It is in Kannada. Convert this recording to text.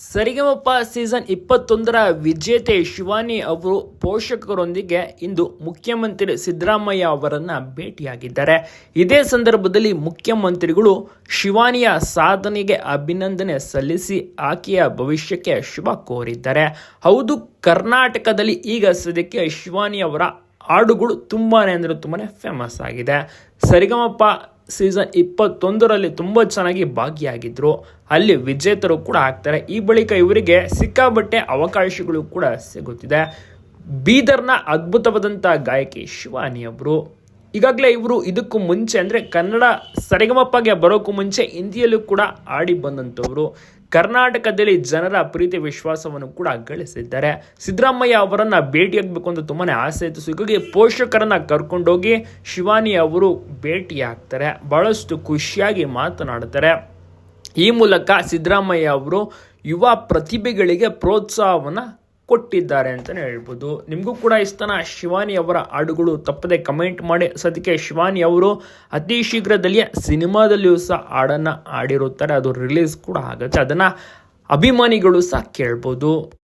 ಸರಿಗಮಪ ಸೀಸನ್ ಇಪ್ಪತ್ತೊಂದರ ವಿಜೇತೆ ಶಿವಾನಿ ಅವರು ಪೋಷಕರೊಂದಿಗೆ ಇಂದು ಮುಖ್ಯಮಂತ್ರಿ ಸಿದ್ದರಾಮಯ್ಯ ಅವರನ್ನು ಭೇಟಿಯಾಗಿದ್ದಾರೆ. ಇದೇ ಸಂದರ್ಭದಲ್ಲಿ ಮುಖ್ಯಮಂತ್ರಿಗಳು ಶಿವಾನಿಯ ಸಾಧನೆಗೆ ಅಭಿನಂದನೆ ಸಲ್ಲಿಸಿ ಆಕೆಯ ಭವಿಷ್ಯಕ್ಕೆ ಶುಭ ಕೋರಿದ್ದಾರೆ. ಹೌದು, ಕರ್ನಾಟಕದಲ್ಲಿ ಈಗ ಸದ್ಯಕ್ಕೆ ಶಿವಾನಿ ಅವರ ಹಾಡುಗಳು ತುಂಬಾ ಅಂದರೆ ತುಂಬಾ ಫೇಮಸ್ ಆಗಿದೆ. ಸರಿಗಮಪ ಸೀಸನ್ ಇಪ್ಪತ್ತೊಂದರಲ್ಲಿ ತುಂಬ ಚೆನ್ನಾಗಿ ಭಾಗಿಯಾಗಿದ್ದರು ಅಲ್ಲಿ ವಿಜೇತರು ಕೂಡ ಆಗ್ತಾರೆ. ಈ ಬಳಿಕ ಇವರಿಗೆ ಸಿಕ್ಕಾಬಟ್ಟೆ ಅವಕಾಶಗಳು ಕೂಡ ಸಿಗುತ್ತಿದೆ. ಬೀದರ್ನ ಅದ್ಭುತವಾದಂಥ ಗಾಯಕಿ ಶಿವಾನಿ ಅವರು ಈಗಾಗಲೇ ಇವರು ಇದಕ್ಕೂ ಮುಂಚೆ, ಅಂದರೆ ಕನ್ನಡ ಸರಿಗಮಪ್ಪಗೆ ಬರೋಕ್ಕೂ ಮುಂಚೆ ಹಿಂದಿಯಲ್ಲೂ ಕೂಡ ಆಡಿ ಬಂದಂಥವರು. ಕರ್ನಾಟಕದಲ್ಲಿ ಜನರ ಪ್ರೀತಿ ವಿಶ್ವಾಸವನ್ನು ಕೂಡ ಗಳಿಸಿದ್ದಾರೆ. ಸಿದ್ದರಾಮಯ್ಯ ಅವರನ್ನು ಭೇಟಿಯಾಗಬೇಕು ಅಂತ ತುಂಬಾ ಆಸೆ ಇತ್ತು. ಸೊ ಹೀಗಾಗಿ ಪೋಷಕರನ್ನು ಕರ್ಕೊಂಡೋಗಿ ಶಿವಾನಿ ಅವರು ಭೇಟಿಯಾಗ್ತಾರೆ. ಬಹಳಷ್ಟು ಖುಷಿಯಾಗಿ ಮಾತನಾಡ್ತಾರೆ. ಈ ಮೂಲಕ ಸಿದ್ದರಾಮಯ್ಯ ಅವರು ಯುವ ಪ್ರತಿಭೆಗಳಿಗೆ ಪ್ರೋತ್ಸಾಹವನ್ನು ಕೊಟ್ಟಿದ್ದಾರೆ ಅಂತಲೇ ಹೇಳ್ಬೋದು. ನಿಮಗೂ ಕೂಡ ಇಷ್ಟನ ಶಿವಾನಿ ಅವರ ಹಾಡುಗಳು ತಪ್ಪದೆ ಕಮೆಂಟ್ ಮಾಡಿ. ಸದ್ಯಕ್ಕೆ ಶಿವಾನಿ ಅವರು ಅತಿ ಶೀಘ್ರದಲ್ಲಿಯೇ ಸಿನಿಮಾದಲ್ಲಿಯೂ ಸಹ ಹಾಡನ್ನು ಹಾಡಿರುತ್ತಾರೆ. ಅದು ರಿಲೀಸ್ ಕೂಡ ಆಗುತ್ತೆ. ಅದನ್ನು ಅಭಿಮಾನಿಗಳು ಸಹ ಕೇಳ್ಬೋದು.